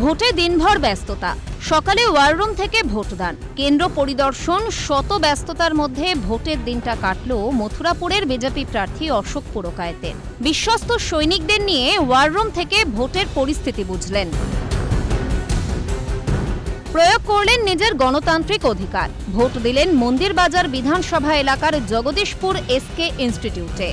ভোটে দিনভর ব্যস্ততা। সকালে ওয়াররুম থেকে ভোটদান। কেন্দ্র পরিদর্শন, শত ব্যস্ততার মধ্যে ভোটের দিনটা কাটল মথুরাপুরের বিজেপি প্রার্থী অশোক পুরকায়েতের বিশ্বস্ত সৈনিকদের নিয়ে ওয়াররুম থেকে ভোটের পরিস্থিতি বুঝলেন। প্রয়োগ করলেন নিজের গণতান্ত্রিক অধিকার। ভোট দিলেন মন্দির বাজার বিধানসভা এলাকার জগদীশপুর এসকে ইনস্টিটিউটে।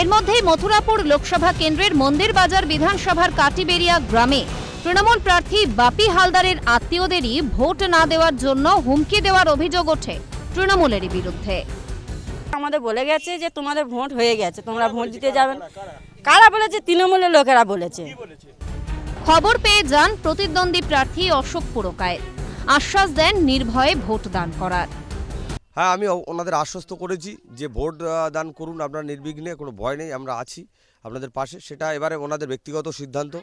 এর মধ্যেই মথুরাপুর লোকসভা কেন্দ্রের মন্দির বাজার বিধানসভার কাটিবেরিয়া গ্রামে তৃণমূল প্রার্থী বাপি হালদারের আত্মীয়দেরই ভোট না দেওয়ার জন্য হুমকি দেওয়ার অভিযোগ ওঠে তৃণমূলেরই বিরুদ্ধে। আমাদের বলে গেছে যে তোমাদের ভোট হয়ে গেছে তোমরা ভোট দিতে যাবেন কারা বলেছে? তৃণমূলের লোকেরা বলেছে। খবর পেয়ে যান প্রতিদ্বন্দ্বী প্রার্থী অশোক পুরকায়েত। আশ্বাস দেন নির্ভয়ে ভোট দান করার। হ্যাঁ আমি ওনাদের আশ্বস্ত করেছি যে ভোট দান করুন আপনারা নির্বিঘ্নে কোনো ভয় নেই আমরা আছি আপনাদের পাশে। সেটা এবারে ওনাদের ব্যক্তিগত সিদ্ধান্ত।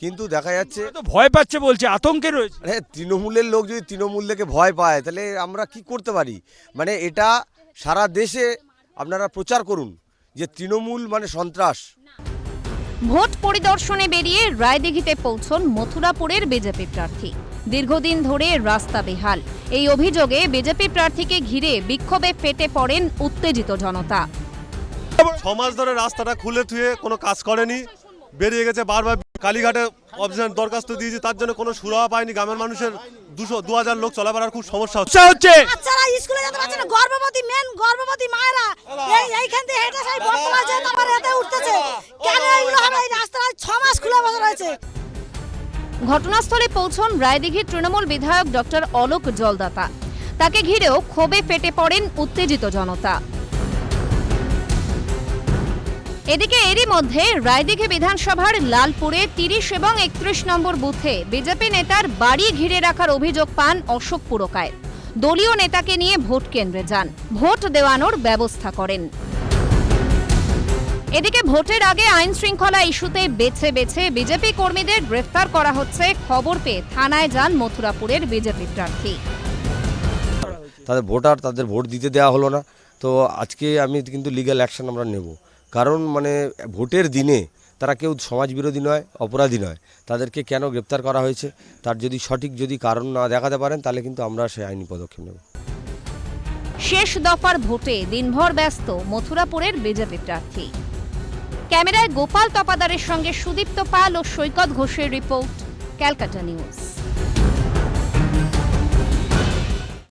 কিন্তু দেখা যাচ্ছে তো ভয় পাচ্ছে বলছে আতঙ্কে রয়েছে। আরে তৃণমূলের লোক যদি তৃণমূল থেকে ভয় পায় তাহলে আমরা কি করতে পারি? মানে এটা সারা দেশে আপনারা প্রচার করুন যে তৃণমূল মানে সন্ত্রাস। ভোট পরিদর্শনে বেরিয়ে রায়দিঘিতে পৌঁছন মথুরাপুরের বিজেপি প্রার্থী। দীর্ঘদিন ধরে রাস্তা বেহাল। এই অভিযোগে বিজেপি প্রার্থীকে ঘিরে বিক্ষোভে ফেটে পড়েন উত্তেজিত জনতা। ছ মাস ধরে রাস্তাটা খুলে থুয়ে কোনো কাজ করেনি। বেরিয়ে গেছে বারবার কালীঘাটে অবজেশন দরখাস্ত দিয়েছি। তার জন্য কোনো সুরাহা পায়নি। গ্রামের মানুষের দুশো দু হাজার লোক চলাফেরার খুব সমস্যা হচ্ছে। হচ্ছে। বাচ্চারা স্কুলে যেতে পারছে না। গর্ভবতী মেন গর্ভবতী মায়েরা। এই এইখান থেকে হেঁটে সেই বর্তমান যেতে আমার এতে উঠতেছে। কেন এইগুলো হবে? এই রাস্তায় ছ মাস খুলে বসে রয়েছে। ঘটনাস্থলে পৌঁছন রায়দিঘির তৃণমূল বিধায়ক ডক্টর অলোক জলদাতা। তাকে ঘিরেও ক্ষোভে ফেটে পড়েন উত্তেজিত জনতা। এদিকে এরই মধ্যে রায়দিঘি বিধানসভার লালপুরে তিরিশ এবং একত্রিশ নম্বর বুথে বিজেপি নেতার বাড়ি ঘিরে রাখার অভিযোগ পান অশোক পুরকায় দলীয় নেতাকে নিয়ে ভোট কেন্দ্রে যান। ভোট দেওয়ানোর ব্যবস্থা করেন। এদিকে ভোটের আগে আইন শৃঙ্খলা ইস্যুতে বেছে বেছে বিজেপি কর্মীদের গ্রেফতার করা হচ্ছে। খবর পেয়ে থানায় যান মথুরাপুরের বিজেপি প্রার্থী। তাদের ভোটার তাদের ভোট দিতে দেওয়া হলো না। তো আজকে আমি কিন্তু লিগ্যাল অ্যাকশন আমরা নেব। কারণ মানে ভোটের দিনে তারা কেউ সমাজ বিরোধী নয় অপরাধী নয়। তাদেরকে কেন গ্রেপ্তার করা হয়েছে? তার যদি সঠিক যদি কারণ না দেখাতে পারেন তাহলে কিন্তু আমরা সেই আইনি পদক্ষেপ নেব। শেষ দফার ভোটে দিনভর ব্যস্ত মথুরাপুরের বিজেপি প্রার্থী। ক্যামেরায় গোপাল তপাদারের সঙ্গে সুদীপ্ত পাল ও সৈকত ঘোষের রিপোর্ট ক্যালকাটা নিউজ।